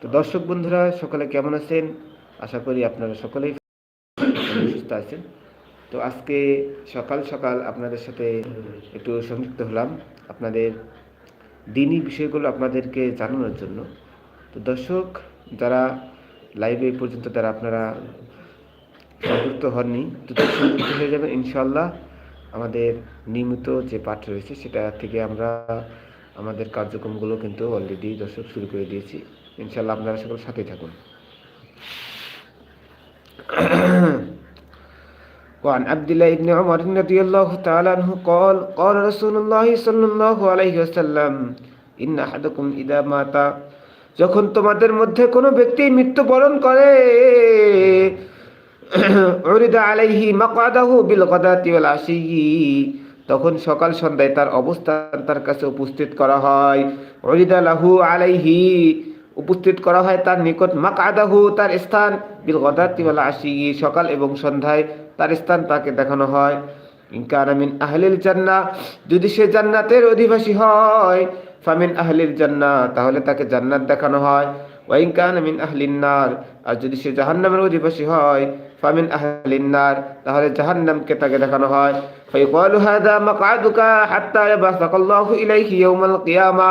তো দর্শক বন্ধুরা, সকলে কেমন আছেন? আশা করি আপনারা সকলেই সুস্থ আছেন। তো আজকে সকাল সকাল আপনাদের সাথে একটু সংযুক্ত হলাম আপনাদের দিনই বিষয়গুলো আপনাদেরকে জানানোর জন্য। তো দর্শক, যারা লাইভে পর্যন্ত তারা আপনারা সংযুক্ত হননি, তো সংযুক্ত হয়ে যাবেন ইনশাল্লাহ আমাদের নিয়মিত যে পাঠ রয়েছে সেটা থেকে আমরা আমাদের কার্যক্রমগুলো কিন্তু অলরেডি দর্শক শুরু করে দিয়েছি। ইনশাল্লাহ আপনারা সকল সাথেই থাকুন وعن عبد الله بن عمر رضي الله تعالى عنه قال قال رسول الله صلى الله عليه وسلم إن أحدكم إذا مات যখন তোমাদের মধ্যে কোনো ব্যক্তি মৃত্যুবরণ করে উরিদা আলাইহি মাকাদাহু বিল গাদাতি ওয়াল আশিয়ি তখন সকাল সন্ধ্যায় তার অবস্থান তার কাছে উপস্থিত করা হয় উরিদা লাহু আলাইহি উপস্থিত করা হয় তার নিকট মা মাকাদাহু, তার স্থান। বিল গাদাতি ওয়াল আশিয়ি সকাল এবং সন্ধ্যায় তার স্থান তাকে দেখানো হয়। ইনকানামিন আহলিল জান্নাহ, যদি সে জান্নাতের অধিবাসী হয়, ফামিন আহলিল জান্নাহ, তাহলে তাকে জান্নাত দেখানো হয়। ওয়াইন কান মিন আহলিন নার, আর যদি সে জাহান্নামের অধিবাসী হয়, ফামিন আহলিন নার, তাহলে জাহান্নামকে তাকে দেখানো হয়। ফাইকালু হাদা মাকআদুকা হাত্তা ইয়াবাসাকাল্লাহু ইলাইহি ইয়াউমাল কিয়ামা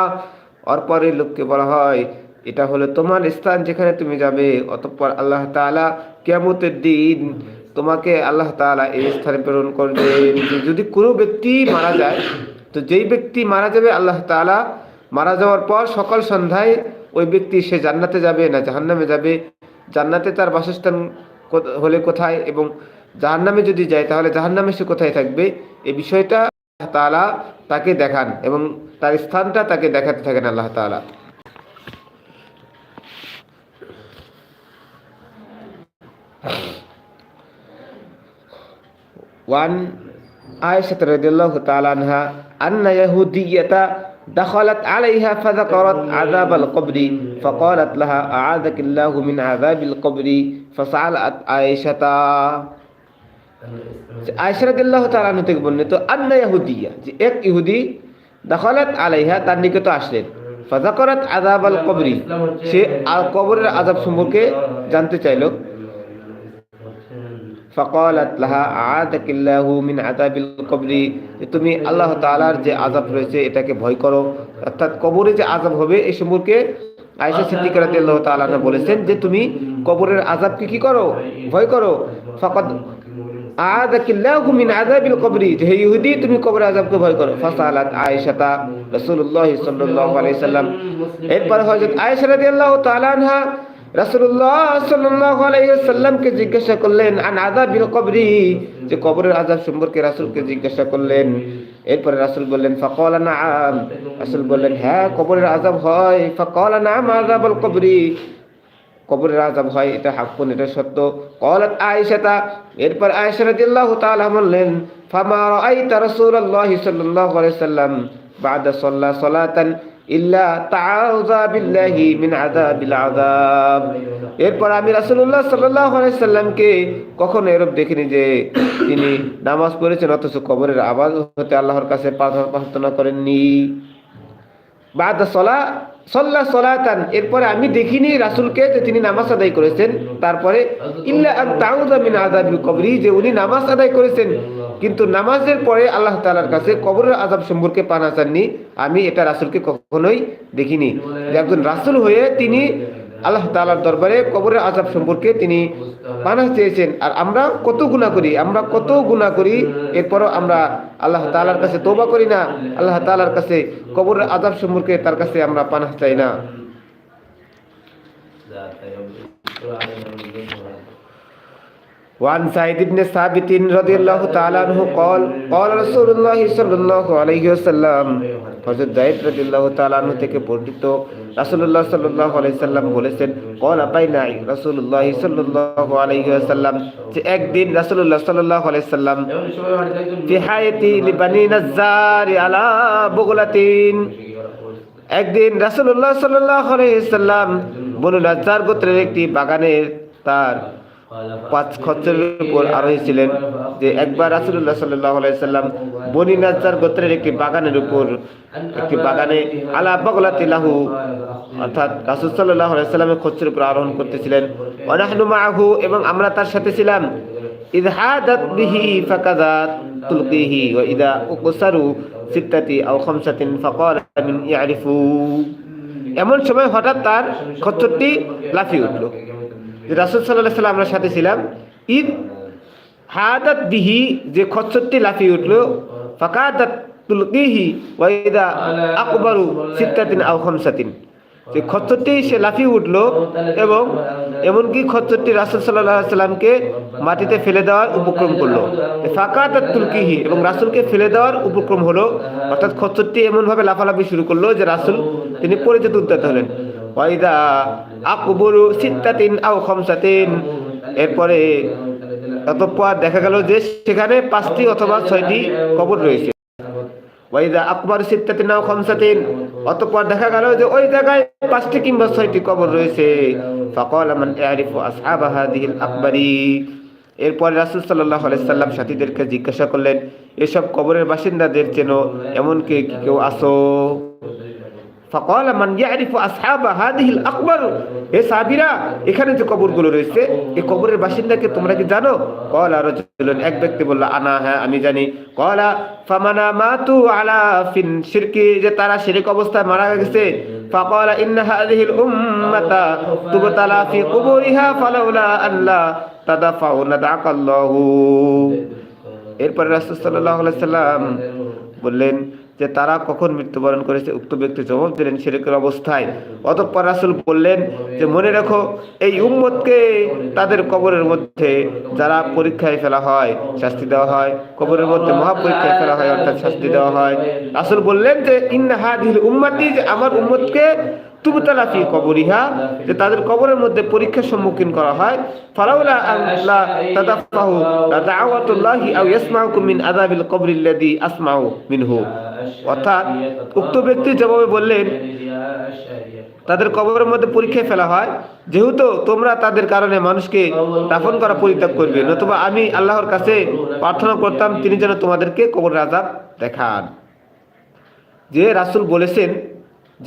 আর পরে লোককে বলা হয় এটা হলো তোমার স্থান যেখানে তুমি যাবে, অতঃপর আল্লাহ তাআলা কিয়ামতের দিন তোমাকে আল্লাহ তাআলা এই স্থানে প্রেরণ করবেন। যদি কোনো ব্যক্তি মারা যায়, তো যেই ব্যক্তি মারা যাবে, আল্লাহ তাআলা মারা যাওয়ার পর সকাল সন্ধ্যায় ওই ব্যক্তি সে জান্নাতে যাবে না জাহান্নামে যাবে। জান্নাতে তার বাসস্থান হলে কোথায় এবং জাহান্নামে যদি যায়, তাহলে জাহান্নামে সে কোথায় থাকবে? এই বিষয়টা তাআলা তাকে দেখান এবং তার স্থানটা তাকে দেখাতে থাকেন আল্লাহ তাআলা। وعن عائشة رضي الله تعالى عنها أن يهودية دخلت عليها فذكرت عذاب القبر فقالت لها أعاذك الله من عذاب القبر فسألت عائشة আয়সা রাদিয়াল্লাহু তাআলা আনহা থেকে বর্ণিত আন্না ইহুদিয়া যে এক ইহুদি দখলত আলাইহা তার নিকট আসলেন ফাযাকারাত আযাব আল কবরি সে আল কবরের আযাব সম্পর্কে জানতে চাইল ফাকালাত লাহা আআদাকিল্লাহু মিন আযাবিল কবরি। তুমি আল্লাহ তাআলার যে আযাব রয়েছে, এটাকে ভয় করো। অর্থাৎ কবরে যে আযাব হবে, এই সম্পর্কে আয়েশা সিদ্দিকা রাদিয়াল্লাহু তাআলা বলেছেন যে তুমি কবরের আযাবকে কি করো? ভয় করো। ফাকাদ আদাকিল্লাহু মিন আযাবিল কবরি। হে ইহুদি, তুমি কবরের আযাবকে ভয় করো। ফাসালাত আয়েশাতা রাসূলুল্লাহ সাল্লাল্লাহু আলাইহি সাল্লাম। এরপর হযরত আয়েশা রাদিয়াল্লাহু তাআলা রাসূলুল্লাহ সাল্লাল্লাহু আলাইহি সাল্লামকে জিজ্ঞাসা করলেন, আন আযাবিল কবরি? যে কবরের আযাব সম্পর্কে রাসূলকে জিজ্ঞাসা করলেন। এরপরে রাসূল বললেন, ফাকালা নাআম। রাসূল বললেন হ্যাঁ কবরের আযাব হয়। ফাকালা নাআম আযাবুল কবরি। কবরের আজাব হয়, এটা হাক্কুন এটা সত্য। কলাত আয়েশাতা। এরপর আয়েশা রাদিয়াল্লাহু তাআলা বললেন, ফামা রাআইতা রাসূলুল্লাহি সাল্লাল্লাহু আলাইহি সাল্লাম বাদা সাল্লা সালাতান? এরপর আমি রাসূলুল্লাহ সাল্লাল্লাহু আলাইহি সাল্লামকে কখনো এরূপ দেখিনি যে তিনি নামাজ পড়েছেন, অথচ কবরের আওয়াজ হতে আল্লাহর কাছে প্রার্থনা করেননি। বাদ সলা, সল্লা সলাতান, এরপরে আমি দেখিনি রাসুলকে যে তিনি নামাজ আদায় করেছেন। তারপরে ইল্লা আন কবরি, যে উনি নামাজ আদায় করেছেন। কিন্তু নামাজের পরে আল্লাহ তাআলার কাছে কবরের আজাব সম্পর্কে পানা চাননি। আমি এটা রাসূলকে কখনোই দেখিনি। একজন রাসূল হয়ে তিনি আল্লাহ তাআলার দরবারে কবরের আজাব সম্পর্কে তিনি পানা চেয়েছেন। আর আমরা কত গুনাহ করি, আমরা কত গুনাহ করি, এরপরও আমরা আল্লাহ তাআলার কাছে তোবা করি না। আল্লাহ তালার কাছে কবরের আজাব সম্পর্কে তার কাছে আমরা পানাহ চাই না। وعن سعيد بن ثابت رضي الله تعالى عنه قال قال رسول الله صلى الله عليه وسلم হযরত যায়েদ রাদিয়াল্লাহু তাআলা আনহু থেকে বর্ণিত রাসূলুল্লাহ সাল্লাল্লাহু আলাইহি সাল্লাম বলেছেন قال বাইনা রাসূলুল্লাহ সাল্লাল্লাহু আলাইহি ওয়াসাল্লাম যে একদিন রাসূলুল্লাহ সাল্লাল্লাহু আলাইহি সাল্লাম ফি হায়াতি লিবানি নাজ্জার আলা বুগলাতিন একদিন রাসূলুল্লাহ সাল্লাল্লাহু আলাইহি সাল্লাম বনু নাজ্জার গোত্রের একটি বাগানের তার পাঁচ খচ্চের উপর আরোহী ছিলেন যে একবার রাসুল্লাহ সাল্লাহ সাল্লাম বনি নাজার গোত্রের একটি বাগানের উপর একটি বাগানে আলা আব্বাগোলা তিলাহু অর্থাৎ রাসুল সাল্লাহ সাল্লামের খচ্চের উপর আরোহণ করতেছিলেন। অনাহনু মাহু এবং আমরা তার সাথে ছিলাম। ইদহাদাত বিহি ফাকাদাত তুলকিহি ওয়া ইদা উকসারু সিত্তাতি আও খামসাতিন ফাকালা ইয়ারিফু। এমন সময় হঠাৎ তার খচ্চরটি লাফিয়ে উঠল। রাসুল সাল্লাহ সাল্লাম আমরা সাথে ছিলাম ঈদ হাদাত বিহি, যে খচ্চরটি লাফিয়ে উঠল, ফাকাদাত তুলকিহি ওয়াইদা আকবরু সিত্তাতিন আও যে খচ্চরটি সে লাফিয়ে উঠল এবং এমনকি খচ্চরটি রাসুল সাল্লাহ সাল্লামকে মাটিতে ফেলে দেওয়ার উপক্রম করল। ফাঁকাত তুলকিহি এবং রাসুলকে ফেলে দেওয়ার উপক্রম হলো, অর্থাৎ খচ্চরটি এমনভাবে লাফালাফি শুরু করল যে রাসুল তিনি পরিচিত যেতে উদ্যত হলেন। ওয়াইদা আকবরু সিত্তাতিন আও খমসাতিন। এরপরে অতঃপর দেখা গেল যে সেখানে পাঁচটি অথবা ছয়টি কবর রয়েছে। ওয়াইদা আকবর সিত্তাতিন আও খমসাতিন। অতঃপর দেখা গেল যে ওই জায়গায় পাঁচটি কিংবা ছয়টি কবর রয়েছে। ফাকাল মান ইয়ারিফু আসহাব হাদিহিল আকবরি। এরপর রাসূল সাল্লাল্লাহু আলাইহি সাল্লাম সাথীদেরকে জিজ্ঞাসা করলেন, এসব কবরের বাসিন্দাদের চেনো? এমনকি কেউ আসো ফাকাল মান আকবর। সাহাবীরা, এখানে যে কবরগুলো রয়েছে এই কবরের বাসিন্দাকে তোমরা কি জানো? কলা রাজুলুন, এক ব্যক্তি বলল, আনা হ্যাঁ আমি জানি। কলা মাতু আলা ফিন যে তারা শিরক অবস্থায় মারা গেছে। ফাকালা ইন্না হাদিহিল উম্মাতা তুবতালা ফি কুবুরিহা, ফালাউলা আল্লাহ তাদাফাউ নাদাকাল্লাহু। এরপরে রাসূল সাল্লাম বললেন যে তারা কখন মৃত্যুবরণ করেছে, উক্ত ব্যক্তি জবাব দিলেন শিরকের অবস্থায়। অতঃপর রাসুল বললেন যে, মনে রাখো, এই উম্মতকে তাদের কবরের মধ্যে যারা পরীক্ষায় ফেলা হয়, শাস্তি দেওয়া হয়, কবরের মধ্যে মহাপরীক্ষায় ফেলা হয়, অর্থাৎ শাস্তি দেওয়া হয়। রাসুল বললেন যে, ইন্না হাদিল উম্মাতি যে, আমার উম্মতকে তুবতালা ফি কবরিহা, যে তাদের কবরের মধ্যে পরীক্ষার সম্মুখীন করা হয়। ফালাউলা আল্লাহ তাদাফাহু আও ইয়াসমাউকুম মিন আযাবিল আসমাউ মিনহু। অর্থাৎ উক্ত ব্যক্তি জবাবে বললেন, তাদের কবরের মধ্যে পরীক্ষায় ফেলা হয়। যেহেতু তোমরা তাদের কারণে মানুষকে দাফন করা পরিত্যাগ করবে, নতুবা আমি আল্লাহর কাছে প্রার্থনা করতাম, তিনি যেন তোমাদেরকে কবরের আজাব দেখান। যে রাসুল বলেছেন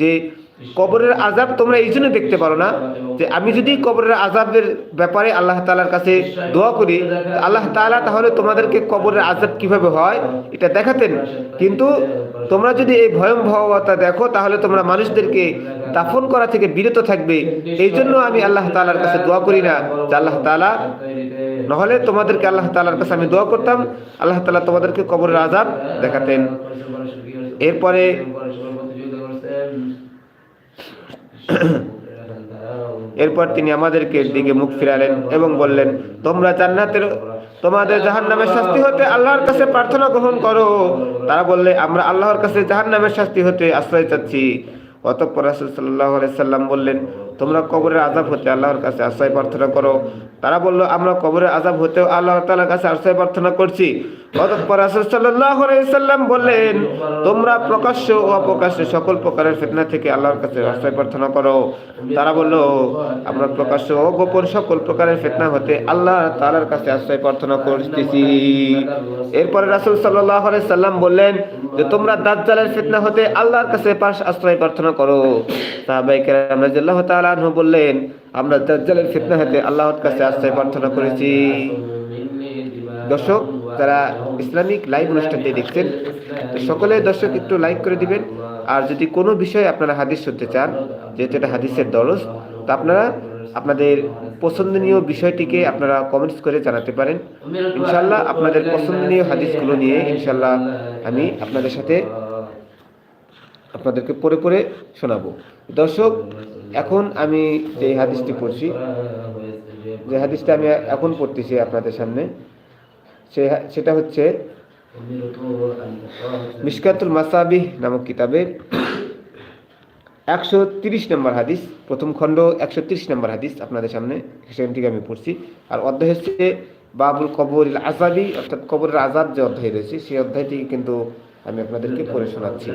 যে কবরের আজাব তোমরা এই জন্য দেখতে পারো না যে আমি যদি কবরের আজাবের ব্যাপারে আল্লাহ তালার কাছে দোয়া করি আল্লাহ তালা তাহলে তোমাদেরকে কবরের আজাব কীভাবে হয় এটা দেখাতেন। কিন্তু তোমরা যদি এই ভয়ম্ভবতা দেখো, তাহলে তোমরা মানুষদেরকে দাফন করা থেকে বিরত থাকবে। এই জন্য আমি আল্লাহ তালার কাছে দোয়া করি না যে আল্লাহ তালা নহলে তোমাদেরকে আল্লাহ তালার কাছে আমি দোয়া করতাম, আল্লাহ তালা তোমাদেরকে কবরের আজাব দেখাতেন। এরপরে এরপর তিনি আমাদেরকে দিকে মুখ ফিরালেন এবং বললেন, তোমরা জান্নাতের, তোমাদের জাহান নামের শাস্তি হতে আল্লাহর কাছে প্রার্থনা গ্রহণ করো। তারা বললে, আমরা আল্লাহর কাছে জাহান নামের শাস্তি হতে আশ্রয় চাচ্ছি। অতঃপর রাসুল সাল্লাহ সাল্লাম বললেন তোমরা কবরের আযাব হতে আল্লাহর কাছে আশ্রয় প্রার্থনা করো। তারা বলল, আমরা কবরের আযাব হতেও আল্লাহ তাআলার কাছে আশ্রয় প্রার্থনা করছি। অতঃপর সাল্লাম বললেন, তোমরা প্রকাশ্য ও অপ্রকাশ্য সকল প্রকারের ফিতনা থেকে আল্লাহর কাছে আশ্রয় প্রার্থনা করো। তারা বলল, আমরা প্রকাশ্য ও গোপন সকল প্রকারের ফিতনা হতে আল্লাহ তাআলার কাছে আশ্রয় প্রার্থনা করতেছি। এরপরে রাসূল আলাইহি সাল্লাম বললেন, যে তোমরা দাজ্জালের ফিতনা হতে আল্লাহর কাছে পাশ আশ্রয় প্রার্থনা করো। সাহাবায়ে কেরাম আনহু বললেন, আমরা দাজ্জালের ফিতনা হতে আল্লাহর কাছে আশ্রয় প্রার্থনা করেছি। দর্শক, যারা ইসলামিক লাইভ অনুষ্ঠানটি দেখছেন, সকলে দর্শক একটু লাইক করে দিবেন। আর যদি কোনো বিষয়ে আপনারা হাদিস শুনতে চান, যেহেতু এটা হাদিসের দরজ তো আপনারা আপনাদের পছন্দনীয় বিষয়টিকে আপনারা কমেন্টস করে জানাতে পারেন। ইনশাল্লাহ আপনাদের পছন্দনীয় হাদিসগুলো নিয়ে ইনশাল্লাহ আমি আপনাদের সাথে আপনাদেরকে পড়ে পড়ে শোনাবো। দর্শক, এখন আমি যে হাদিসটি পড়ছি, যে হাদিসটা আমি এখন পড়তেছি আপনাদের সামনে, সে সেটা হচ্ছে মিশকাতুল মাসাবিহ নামক কিতাবের একশো তিরিশ নম্বর হাদিস, প্রথম খণ্ড একশো তিরিশ নম্বর হাদিস আপনাদের সামনে সেখান থেকে আমি পড়ছি। আর অধ্যায় হচ্ছে বাবুল কবর আজাবি অর্থাৎ কবরের আজাব যে অধ্যায় রয়েছে, সেই অধ্যায়টি কিন্তু আমি আপনাদেরকে পড়ে শোনাচ্ছি।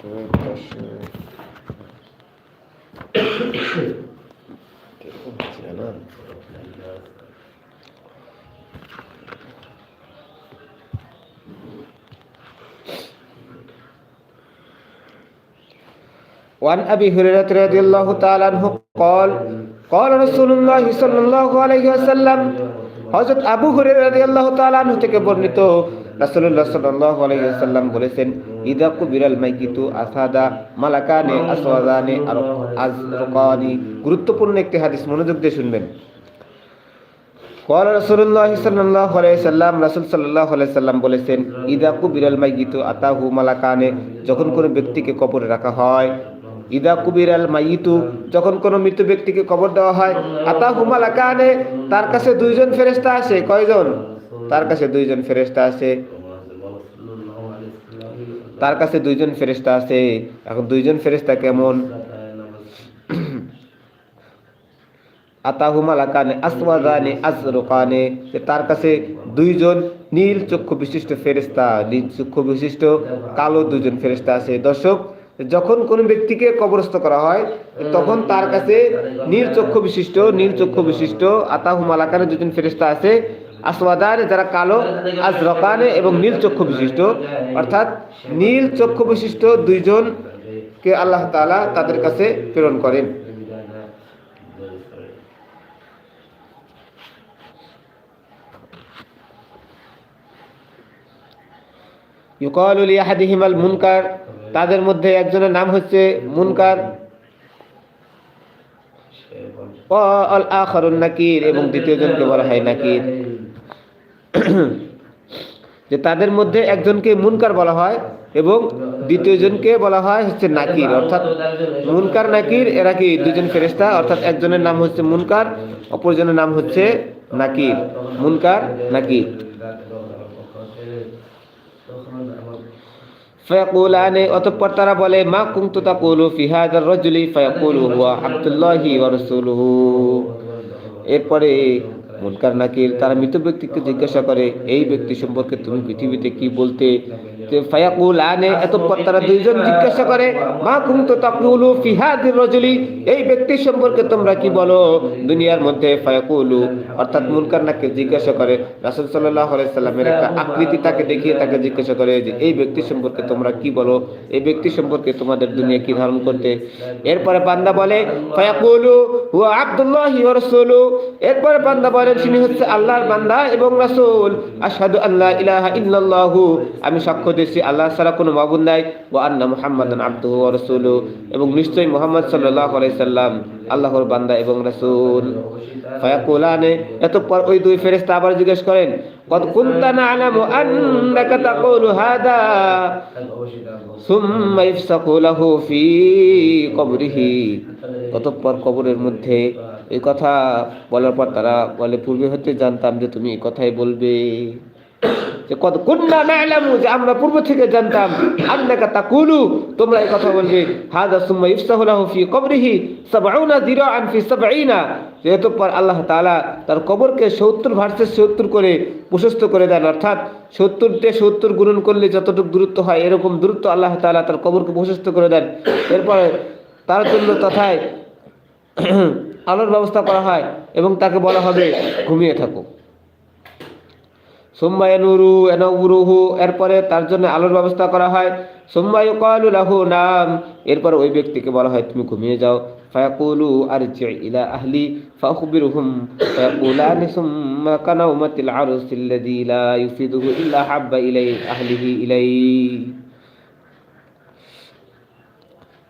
তো وعن أبي هريرة رضي الله تعالى عنه قال قال رسول الله صلى الله عليه وسلم হযরত আবু হুরায়রা রাদিয়াল্লাহু তাআলা আনহু থেকে বর্ণিত রাসূলুল্লাহ সাল্লাল্লাহু আলাইহি ওয়াসাল্লাম বলেছেন ইদা কুবিরাল মাইকিতু আসাদা মালাকানে আসওয়াদানে আর আজরকানি গুরুত্বপূর্ণ একটি হাদিস মনোযোগ দিয়ে শুনবেন قال رسول الله صلى الله عليه وسلم রাসূল সাল্লাল্লাহু আলাইহি সাল্লাম বলেছেন ইদা কুবিরাল মাইকিতু আতাহু মালাকানে যখন কোনো ব্যক্তিকে কবরে রাখা হয় ইদা কুবিরাল মাইতু, যখন কোনো মৃত ব্যক্তিকে কবর দেওয়া হয় আতাহু মালাকানে তার কাছে দুইজন ফেরেস্তা আসে। কয়জন? তার কাছে দুইজন ফেরেস্তা আসে। তার কাছে দুইজন ফেরেস্তা আছে এখন দুইজন ফেরেস্তা কেমন? আতাহু মালাকানে আসওয়াদানে আজরকানে যে তার কাছে দুইজন নীল চক্ষু বিশিষ্ট ফেরেশতা, নীল চক্ষু বিশিষ্ট কালো দুইজন ফেরেশতা আছে দর্শক যখন কোনো ব্যক্তিকে কবরস্থ করা হয়, তখন তার কাছে নীল চক্ষু বিশিষ্ট, নীল চক্ষু বিশিষ্ট আতাহু মালাকানে দুজন ফেরেশতা আছে, আসওয়াদানে, যারা কালো আজ আজরকানে এবং নীল চক্ষু বিশিষ্ট। অর্থাৎ নীল চক্ষু বিশিষ্ট দুইজনকে আল্লাহ তাআলা তাদের কাছে প্রেরণ করেন। ইউকালু লিয়াহাদিহিমাল মুনকার তাদের মধ্যে একজনের নাম হচ্ছে মুনকার। আখারুন নাকির এবং দ্বিতীয় জনকে বলা হয় নাকির। যে তাদের মধ্যে একজনকে মুনকার বলা হয় এবং দ্বিতীয় জনকে বলা হয় হচ্ছে নাকির। অর্থাৎ মুনকার, নাকির, এরা কি দুজন ফেরেশতা? অর্থাৎ একজনের নাম হচ্ছে মুনকার, অপরজনের নাম হচ্ছে নাকির। মুনকার, নাকির। ফয়াকুলানে, অতঃপর তারা বলে, মা কুনতু তাকুলু ফি হাযার রাজুলি ফায়াকুলু হুয়া আব্দুল্লাহি ওয়া রাসূলুহু। এরপরে মুনকার নাকির তারা মৃত ব্যক্তিকে জিজ্ঞাসা করে, এই ব্যক্তি সম্পর্কে তুমি পৃথিবীতে কি বলতে ফায়াকুল আনে এতপর তারা দুইজন জিজ্ঞাসা করে, মা তাকুলু এই সম্পর্কে তোমরা কি বলো? দুনিয়ার মধ্যে ফায়াকুলু, অর্থাৎ জিজ্ঞাসা করে। সাল্লামের একটা আকৃতি তাকে দেখিয়ে তাকে জিজ্ঞাসা করে যে, এই ব্যক্তি সম্পর্কে তোমরা কি বলো? এই ব্যক্তি সম্পর্কে তোমাদের দুনিয়া কি ধারণ করতে? এরপরে বান্দা বলে, ফায়াকুলু হুয়া আব্দুল্লাহি ওয়া এরপরে বান্দা বলেন, তিনি হচ্ছে আল্লাহর বান্দা এবং রাসূল। আশহাদু আল্লা ইলাহা ইল্লাল্লাহু। আমি সাক্ষ্য দিচ্ছি আল্লাহ ছাড়া কোনো মাবুদ নাই। ওয়া আন্না মুহাম্মাদান আবদুহু ওয়া রাসূলু এবং নিশ্চয়ই মোহাম্মদ সাল্লাল্লাহু আলাইসাল্লাম আল্লাহর বান্দা এবং রাসূল। ফায়াকুলানে এতপর ওই দুই ফেরেশতা আবার জিজ্ঞেস করেন, কদ কুনতা না'লামু আন্নাকা তাকুলু হাদা? সুম্মা ইফসাকু লাহু ফি কবরিহি। অতঃপর কবরের মধ্যে এই কথা বলার পর তারা বলে, পূর্বে হতে জানতাম যে তুমি এই কথাই বলবে। যে কত কুন্না না'লামু, যে আমরা পূর্ব থেকে জানতাম, আন্নাকা তাকুলু, তোমরা এই কথা বলবে। হাদা সুম্মা ইফসাহু ফি কবরিহি 70 দিরাআন ফি 70 যেহেতু পর আল্লাহ তাআলা তার কবরকে 70 ভার্সেস 70 করে প্রশস্ত করে দেন, অর্থাৎ 70 তে 70 গুণন করলে যতটুকু দূরত্ব হয়, এরকম দূরত্ব আল্লাহ তাআলা তার কবরকে প্রশস্ত করে দেন। এরপরে তার জন্য তথায় আলোর ব্যবস্থা করা হয় এবং তাকে বলা হবে, ঘুমিয়ে থাকো। সোম্মায় নুরু এনউরুহু এরপরে তার জন্য আলোর ব্যবস্থা করা হয়। সোম্মায় কালু লাহু নাম, এরপর ওই ব্যক্তিকে বলা হয়, তুমি ঘুমিয়ে যাও। ফায়াকুলু, আরজি ইলা আহলি। ফাখবিরহুম, ফায়াকুলানি সুম্মা কানাউমাতিল ইউফিদুহু ইল্লা হাব্বা ইলাই আহলিহি ইলাই।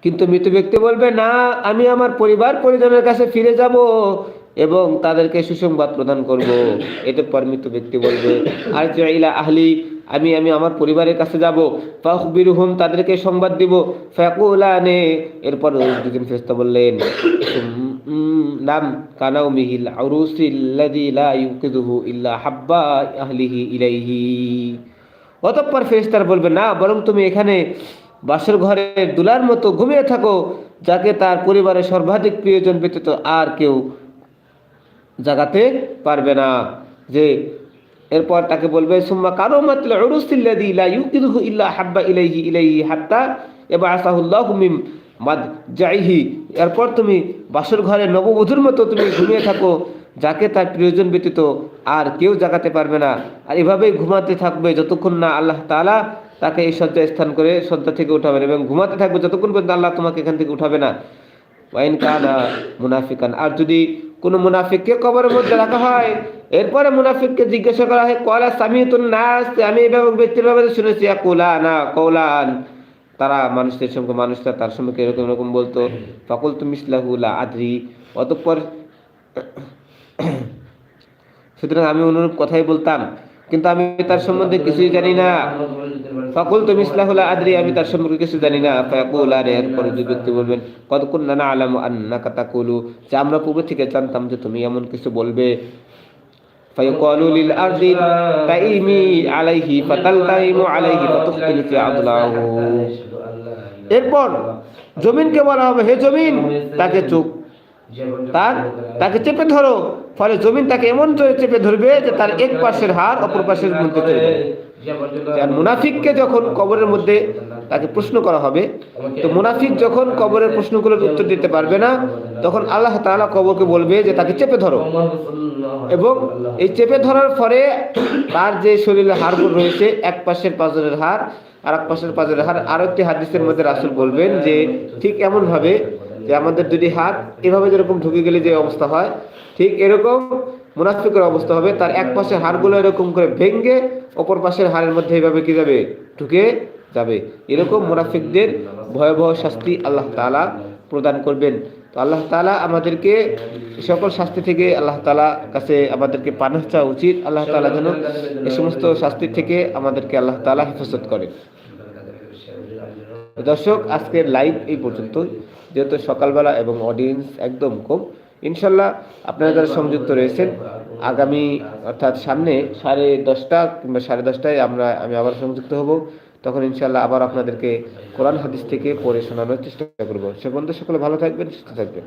কিন্তু মৃত ব্যক্তি বলবে, না, আমি আমার পরিবার পরিজনের কাছে ফিরে যাব। এবং তাদেরকে সুসংবাদ প্রদান করব। এতে পর মৃত ব্যক্তি বলবে আর ইলা আহলি, আমি আমি আমার পরিবারের কাছে যাব। ফাখবিরহুম, তাদেরকে সংবাদ দিব। ফাকুলানে। এরপর দুজন ফেরেশতা বললেন নাম কানাউ মিহিল আউরুসিল্লাযী লা ইউকিদুহু ইল্লা হাব্বা আহলিহি ইলাইহি। অতঃপর ফেরেশতার বলবে, না, বরং তুমি এখানে বাসর ঘরে দুলার মতো ঘুমিয়ে থাকো, যাকে তার পরিবারের সর্বাধিক প্রিয়জন ব্যতীত আর কেউ জাগাতে পারবে না। যে এরপর তাকে বলবে, সুম্মা কারও মাত্র উরুসিল্লাযী লা ইউকিদুহু ইল্লা হাব্বা ইলাইহি ইলাইহি হাত্তা এবার আসাহুল্লাহ মিম মাদ যাইহি এরপর তুমি বাসর ঘরে নববধূর মতো তুমি ঘুমিয়ে থাকো, যাকে তার প্রয়োজন ব্যতীত আর কেউ জাগাতে পারবে না। আর এভাবেই ঘুমাতে থাকবে যতক্ষণ না আল্লাহ তাআলা তাকে এই শয্যায় স্থান করে শয্যা থেকে উঠাবেন এবং ঘুমাতে থাকবে যতক্ষণ পর্যন্ত আল্লাহ তোমাকে এখান থেকে উঠাবে না। ওয়াইন কানা মুনাফিকান। আর যদি কোনো মুনাফিককে কবরের মধ্যে রাখা হয়। এরপরে মুনাফিককে জিজ্ঞাসা করা হয়, কলা না আসতে আমি এভাবে ব্যক্তির ব্যাপারে শুনেছি কোলা না কৌলান তারা মানুষদের সঙ্গে মানুষরা তার সঙ্গে এরকম এরকম বলতো। ফকুল তুমি ইসলাহুল্লাহ আদ্রি। অতঃপর সুতরাং আমি অনুরূপ কথাই বলতাম। কিন্তু আমি তার সম্বন্ধে কিছুই জানি না ফাকুল তুমি ইসলাহুল্লাহ আদ্রি আমি তার সম্পর্কে কিছু জানি না ফাকুল আর এরপরে দুই ব্যক্তি বলবেন কতক্ষণ না আলাম আন্না কাতা কুলু যে আমরা পূর্বে থেকে জানতাম যে তুমি এমন কিছু বলবে فيقال للأرض تئمي عليه فتلتئم عليه فتختل في أضلاعه এরপর জমিনকে বলা হবে হে জমিন তাকে চোখ তার তাকে চেপে ধরো ফলে জমিন তাকে এমন চেপে ধরবে যে তার এক পাশের হার অপর পাশের মধ্যে মুনাফিককে যখন কবরের মধ্যে তাকে প্রশ্ন করা হবে, তো মুনাফিক যখন কবরের প্রশ্নগুলোর উত্তর দিতে পারবে না, তখন আল্লাহ তাআলা কবরকে বলবে যে তাকে চেপে ধরো। এবং এই চেপে ধরার পরে তার যে শরীরের হাড়গুলো রয়েছে, এক পাশের পাঁজরের হাড় আর এক পাশের পাঁজরের হাড় আরও একটি হাদিসের মধ্যে রাসুল বলবেন যে ঠিক এমন ভাবে যে আমাদের দুটি হাত এভাবে যেরকম ঢুকে গেলে যে অবস্থা হয়, ঠিক এরকম মুনাফিকের অবস্থা হবে। তার এক পাশের হাড়গুলো এরকম করে ভেঙ্গে অপর পাশের হাড়ের মধ্যে এইভাবে কি যাবে? ঢুকে যাবে। এরকম মুনাফিকদের ভয়াবহ শাস্তি আল্লাহ তাআলা প্রদান করবেন। তো আল্লাহ তালা আমাদেরকে সকল শাস্তি থেকে আল্লাহ তাআলা কাছে আমাদেরকে পানা চাওয়া উচিত। আল্লাহ তাআলা যেন এই সমস্ত শাস্তি থেকে আমাদেরকে আল্লাহ তাআলা হেফাজত করেন। দর্শক, আজকের লাইভ এই পর্যন্তই। যেহেতু সকালবেলা এবং অডিয়েন্স একদম কম, ইনশাল্লাহ আপনারা যারা সংযুক্ত রয়েছেন, আগামী অর্থাৎ সামনে সাড়ে দশটা কিংবা সাড়ে দশটায় আমরা, আমি আবার সংযুক্ত হব। তখন ইনশাল্লাহ আবার আপনাদেরকে কোরআন হাদিস থেকে পড়ে শোনানোর চেষ্টা করব। সে বন্ধু সকলে ভালো থাকবেন, সুস্থ থাকবেন।